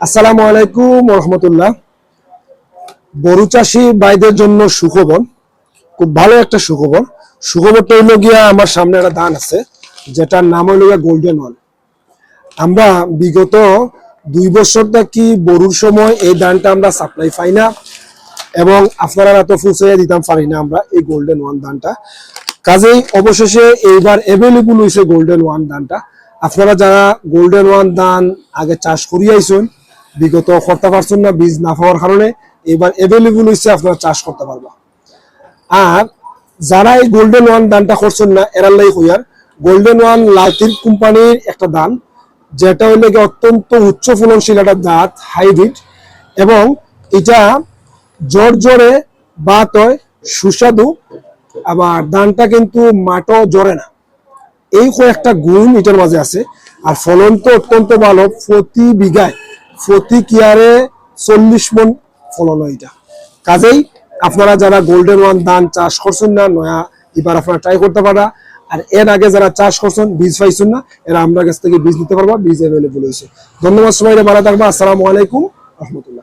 আসসালামু আলাইকুম রহমতুল্লাহ। গরু চাষি ভাইদের জন্য সুখবর, খুব ভালো একটা সুখবর। সুখবরটা হইল গিয়া আমার সামনে একটা দান আছে, যেটার নাম হইল গিয়া গোল্ডেন ওয়ান আমরা বিগত দুই বছর কি বরুর সময় এই দানটা আমরা সাপ্লাই পাই না এবং আপনারা এত ফুসে দিতাম পারি না আমরা এই গোল্ডেন ওয়ান দানটা। কাজেই অবশেষে এইবার অ্যাভেলেবল হয়েছে গোল্ডেন ওয়ান দানটা। আপনারা যারা গোল্ডেন ওয়ান দান আগে চাষ করিয়াইছেন বিগত করতে পারছেন না, বীজ না পাওয়ার কারণে এবার অ্যাভেলেবল হয়েছে আপনারা চাষ করতে পারবা। আর যারা এই গোল্ডেন ওয়ান দানটা করছেন না, এরার লাই হইয়ার গোল্ডেন ওয়ান লালতির কোম্পানির একটা দান যেটা হইলে অত্যন্ত উচ্চ ফলনশীল একটা জাত হাইব্রিড এবং এটা জোর জোরে বাত হয়, সুস্বাদু, আবার ধানটা কিন্তু মাঠও জড়ে না। এই কয়েকটা গুণ এটার মাঝে আছে, আর ফলন তো অত্যন্ত ভালো, প্রতি বিঘায় প্রতি কিয়ারে চল্লিশ মন ফলন এটা। কাজেই আপনারা যারা গোল্ডেন ওয়ান ধান চাষ করছেন না, নয়া এবার আপনারা ট্রাই করতে পারা। আর এর আগে যারা চাষ করছেন, বীজ পাইছেন না, এরা আমরা কাছ থেকে বীজ নিতে পারবা, বীজ অ্যাভেলেবল হয়েছে। ধন্যবাদ সবাই ভালো থাকবা, আসসালামু আলাইকুম, রহমতুল্লাহ।